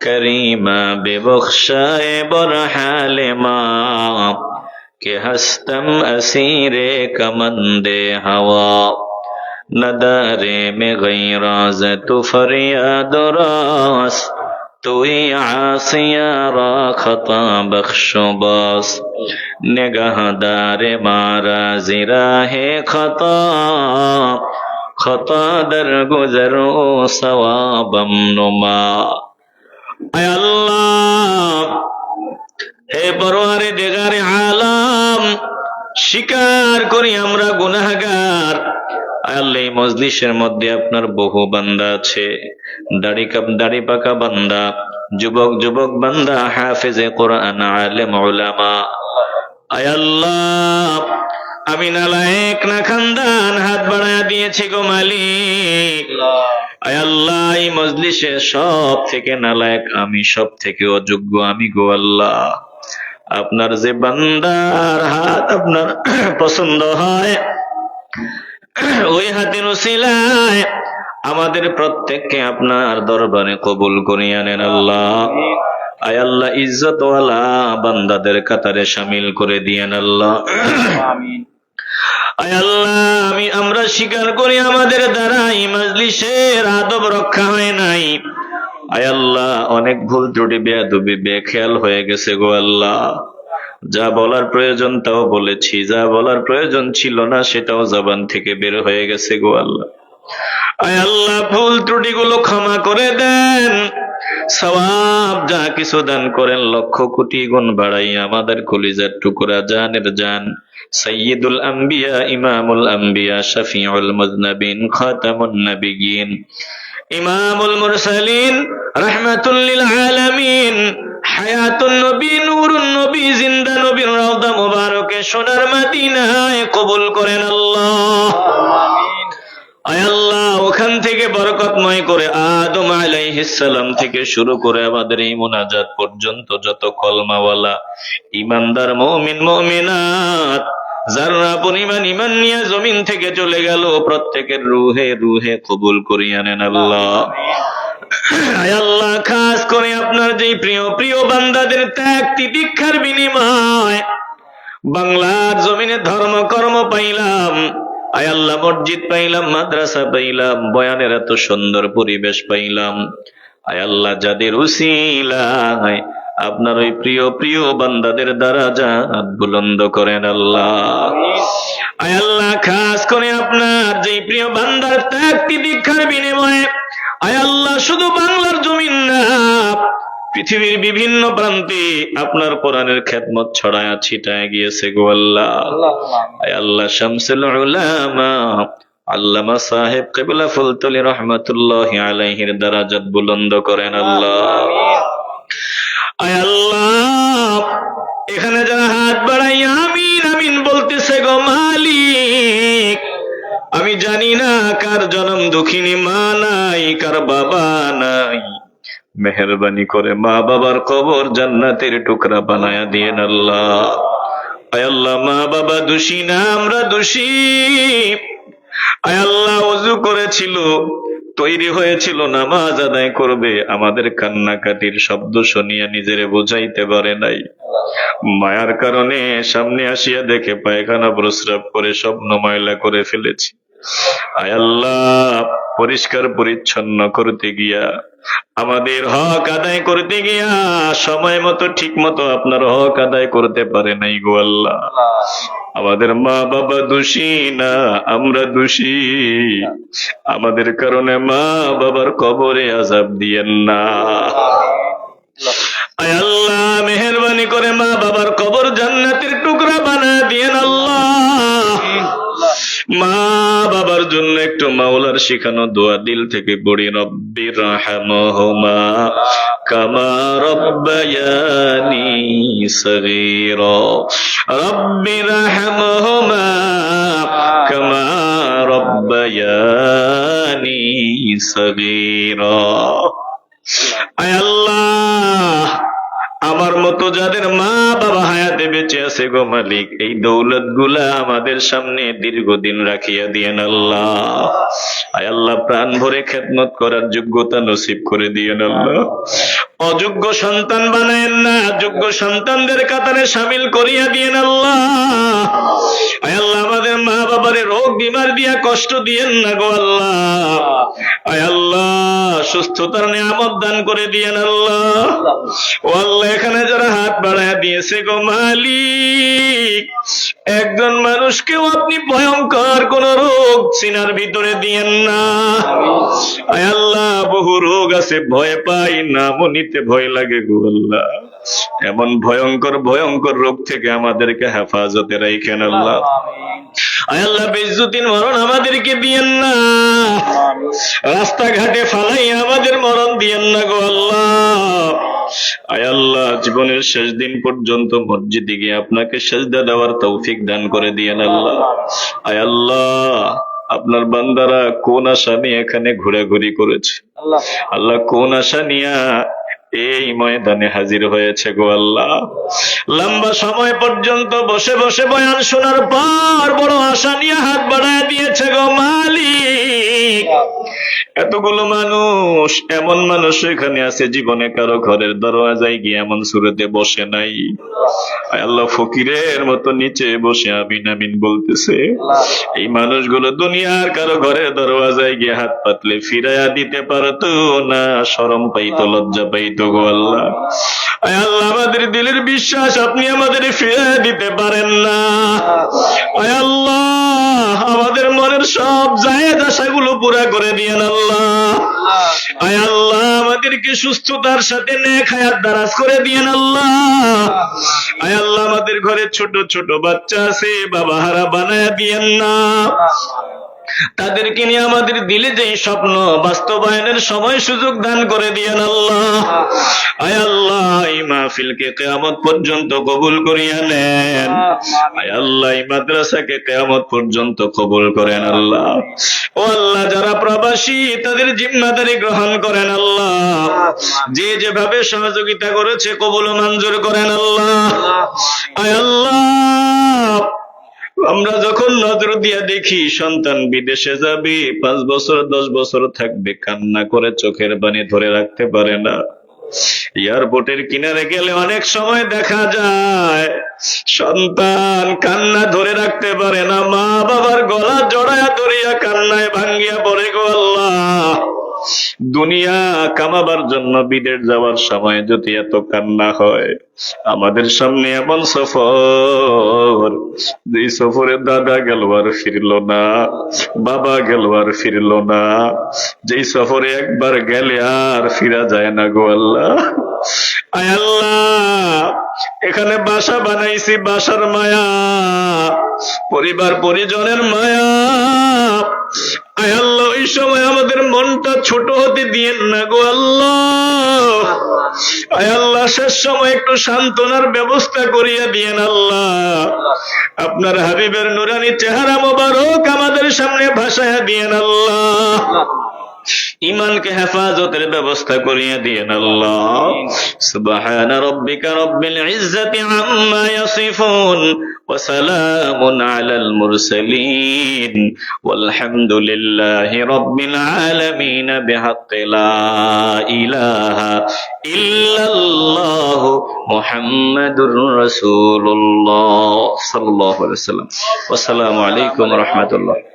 کریمہ بے بخشائے برحال ماں کہ ہستم اسیر کمند ہوا۔ ندارے میں غیراز تو فریاد راس، توی عاصیارا خطا بخش و باس۔ نگہ دار مارا زراہ خطا خطا در گزر و ثوابم نما۔ আল্লাহ স্বীকার করি আমরা গুনাহগার। আল্লাহ মজলিসের মধ্যে আপনার বহু বান্দা আছে, দাড়ি কাপ, দাড়ি পাকা বান্দা, যুবক যুবক বান্দা, হাফেজে কোরআন, আলেম আয় আল্লাহ, আমি নালায়েক, না খানদান, হাত বাড়ায় দিয়েছি গো মালিক। আল্লাহ, এই মজলিসে সব থেকে নালায়েক আমি সব থেকে অযোগ্য আমি গো আল্লাহ। আপনার যে বান্দার হাত আপনার পছন্দ হয়, ওই হাতের আমাদের প্রত্যেককে আপনার দরবারে কবুল করিয়া নেন আল্লাহ। আয় আল্লাহ, ইজ্জতওয়ালা বান্দাদের কাতারে সামিল করে দিয়েন আল্লাহ। আয় আল্লাহ, আমি আমরা স্বীকার করি আমাদের দ্বারা এই মজলিসের আদব রক্ষা হয় নাই। আয় আল্লাহ, অনেক ভুল ত্রুটি, বেয়াদবি, বেখেয়াল হয়ে গেছে গো আল্লাহ। যা বলার প্রয়োজন তাও বলেছি, যা বলার প্রয়োজন ছিল না সেটাও জবান থেকে বের হয়ে গেছে গো আল্লাহ। আয় আল্লাহ, ভুল ত্রুটিগুলো ক্ষমা করে দেন। সবাব যা কিছু দান করেন লক্ষ কোটি গুণ বাড়াই আমাদের কলিজার টুকরা জানের জান। সৈয়দুল আম্বিয়া ইমামুল আম্বিয়া শফিউল মুজনবিন খাতামুন নবিয়িন। ইমামুল মুরসালিন রাহমাতুল লিল আলামিন। হায়াতুন নবী নূরুন নবী জিন্দা নবীর রওদা মুবারকে সোনার মদিনায় কবুল করেন আল্লাহ। আয় আল্লাহ ওখান থেকে বরকতময় করে আলাইহিসসালাম থেকে শুরু করে আমাদের এই মোনাজাত পর্যন্ত যত কলমাওয়ালা ইমানদার মুমিন, মুমিনাত, যারা পরিমাণ ইমান নিয়ে জমিন থেকে চলে গেল, প্রত্যেকের রুহে রুহে কবুল করিয়া নেন আল্লাহ। আল্লাহ, খাস করে আপনার যে প্রিয় প্রিয় বান্দাদের ত্যাগ তিতিক্ষার বিনিময়। বাংলার জমিনে ধর্ম কর্ম পাইলাম। আয় আল্লাহ মসজিদ পাইলাম, মাদ্রাসা পাইলাম, বয়ানের এত সুন্দর পরিবেশ পাইলাম। আয় আল্লাহ যাদের উসিলায়, আপনার ওই প্রিয় প্রিয় বান্দাদের দ্বারা জাত বুলন্দ করেন আল্লাহ। আয় আল্লাহ, খাস করে আপনার যে প্রিয় বান্দার ত্যাগ দীক্ষার বিনিময়ে, আয় আল্লাহ, শুধু বাংলার জমিন না পৃথিবীর বিভিন্ন প্রান্তে আপনার কোরআনের খেদমত ছড়ায়া ছিটায় গিয়েছে গো আল্লাহ। আল্লাহ শামসুল উলামা আল্লামা সাহেব কেবলা ফুলতলি রহমতুল্লাহ আলাইহির দারাজাত বুলন্দ করেন আল্লাহ। আয় আল্লাহ এখানে যারা হাত বাড়াই আমিন আমিন বলতেছে গো মালিক আমি জানি না কার জনম দুঃখিনী মা নাই কার বাবা নাই। মেহরবানি করে মা বাবার কবর জান্নাতের টুকরা বানায়া দিয়েন আল্লাহ। আল্লাহ, মা বাবা দোষী না, আমরা দোষী। আল্লাহ অজু করেছিল, তৈরি হয়েছিল, নামাজ আদায় করবে। আমাদের কান্নাকাটির শব্দ শুনিয়া নিজের বোঝাইতে পারে নাই। মায়ার কারণে সামনে আসিয়া দেখে পায়খানা প্রস্রাব করে স্বপ্ন ময়লা করে ফেলেছি। আয় আল্লাহ, পরিষ্কার পরিচ্ছন্ন করতে গিয়া আমাদের হক আদায় করতে গিয়া সময় মতো, ঠিক মতো আপনার হক আদায় করতে পারে নাই গো আল্লাহ। আমাদের মা বাবা দোষী না, আমরা দোষী। আমাদের কারণে মা বাবার কবরে আজাব দিয়েন না। আল্লাহ, মেহরবানি করে মা বাবার কবর জান্নাতের টুকরা বানা দিয়েন আল্লাহ। মা জন্য একটু মাওলার শিখানো দোয়া দিল থেকে পড়ি রব্বি রাহমাহুমা কামা রব্বায়ানি সগীরা। রব্বি রাহমাহুমা কামা রব্বায়ানি সগীরা। মতো যাদের মা বাবা হায়াতে বেঁচে আছে গো মালিক, এই দৌলতগুলা আমাদের সামনে দীর্ঘদিন রাখিয়া দিয়েন আল্লাহ। আয় আল্লাহ, প্রাণ ভরে খেদমত করার যোগ্যতা নসিব করে দিয়েন আল্লাহ। অযোগ্য সন্তান বানায়েন না, যোগ্য সন্তানদের কাতারে সামিল করিয়া দিয়েন আল্লাহ। আয় আল্লাহ, আমাদের মা বাবারে রোগ, বিমার দিয়া কষ্ট দিয়েন না গো আল্লাহ। আয় আল্লাহ, সুস্থতার নিয়ামত দান করে দিয়েন আল্লাহ। ও আল্লাহ, এখানে যারা হাত বাড়ায় দিয়েছে গো মালিক একজন মানুষকেও আপনি ভয়ঙ্কর কোন রোগ সিনার ভিতরে দিয়েন না। আল্লাহ, বহু রোগ আছে, ভয় পাই নাম নিতে ভয় লাগে গো আল্লাহ। এমন ভয়ঙ্কর ভয়ঙ্কর রোগ থেকে আমাদেরকে হেফাজতে রাইখেন আল্লাহ। আল্লাহ বেজুতিন মরণ আমাদেরকে দিয়েন না। রাস্তাঘাটে ফালাই আমাদের মরণ দিয়েন না গো আল্লাহ। আয় আল্লাহ জীবনের শেষ দিন পর্যন্ত মসজিদে গিয়ে আপনাকে সেজদা দেওয়ার তৌফিক দান করে দিয়েন আল্লাহ। আয় আল্লাহ আপনার বান্দারা কোন আশা নিয়ে এখানে ঘোরাঘুরি করেছে? আল্লাহ। কোন আশা নিয়া এই ময়দানে হাজির হয়েছে গো আল্লাহ? লম্বা সময় পর্যন্ত বসে বসে বয়ান শোনার পর বড় আশা নিয়ে হাত বাড়ায় দিয়েছে গো মালিক। এতগুলো মানুষ, এমন মানুষ এখানে আছে জীবনে কারও ঘরের দরওয়াজায় গিয়ে এমন সুরতে বসে নাই। আল্লাহ ফকিরের মতো নিচে বসে আমিন আমিন বলতেছে। এই মানুষগুলো দুনিয়ার কারও ঘরের দরওয়াজায় গিয়ে হাত পাতলে ফিরাইয়া দিতে পারতো না, শরম পাইতো, লজ্জা পাইতো গো আল্লাহ। আল্লাহ, আমাদের দিলের বিশ্বাস আপনি আমাদের ফিরিয়ে দিতে পারেন না। আল্লাহ, আমাদের মনের সব জায়েজ আশাগুলো পুরা করে দিয়ে আল্লাহ। আয় আল্লাহ, আমাদেরকে সুস্থতার সাথে নেক হায়াত দারাজ করে দিয়েন আল্লাহ। আয় আল্লাহ, আমাদের ঘরে ছোট ছোট বাচ্চা আছে, বাবা হারা বানায় দিয়েন না। তাদেরকে নিয়ে আমাদের দিলে যে স্বপ্ন বাস্তবায়নের সময় সুযোগ দান করে দিয়েন আল্লাহ। আয় আল্লাহ এই মাহফিলকে কেয়ামত পর্যন্ত কবুল করিয়া নেন। আয় আল্লাহ এই মাদ্রাসাকে কেয়ামত পর্যন্ত কবুল করেন আল্লাহ। ও আল্লাহ যারা প্রবাসী তাদের জিম্মাদারি গ্রহণ করেন আল্লাহ। যে যেভাবে সহযোগিতা করেছে কবুল মঞ্জুর করেন আল্লাহ। আয় আল্লাহ। আমরা যখন নজর দিয়া দেখি, সন্তান বিদেশে যাবে, পাঁচ বছর, দশ বছর থাকবে, কান্না করে চোখের বানি ধরে রাখতে পারে না। এয়ারপোর্টের কিনারে গেলে অনেক সময় দেখা যায়, সন্তান কান্না ধরে রাখতে পারে না মা বাবার গলা জড়ায়া ধরিয়া কান্নায় ভাঙ্গিয়া পড়ে গো দুনিয়া কামাবার জন্য বিদেশ যাওয়ার সময় যদি এত কান্না হয়, আমাদের সামনে এমন সফর। যে সফরে দাদা গেল আর ফিরল না, বাবা গেল আর ফিরল না, যেই সফরে একবার গেলে আর ফিরা যায় না গো আল্লাহ। আয় আল্লাহ, এখানে বাসা বানাইছি, বাসার মায়া, পরিবার পরিজনের মায়া। আয় আল্লাহ, এই সময় আমাদের মনটা ছোট হতে দিয়েন না গো আল্লাহ। আয় আল্লাহ, শেষ সময় একটু সান্ত্বনার ব্যবস্থা করিয়া দিয়েন আল্লাহ। আপনার হাবিবের নুরানি চেহারা মোবারক আমাদের সামনে ভাসায়া দিয়েন আল্লাহ। ইমানকে হেফাজতের ব্যবস্থা করিয়া দিয়েন আল্লাহ। সুবহান রাব্বিকা রাব্বিল ইজ্জাতি আসসালামু আলাইকুম ওয়া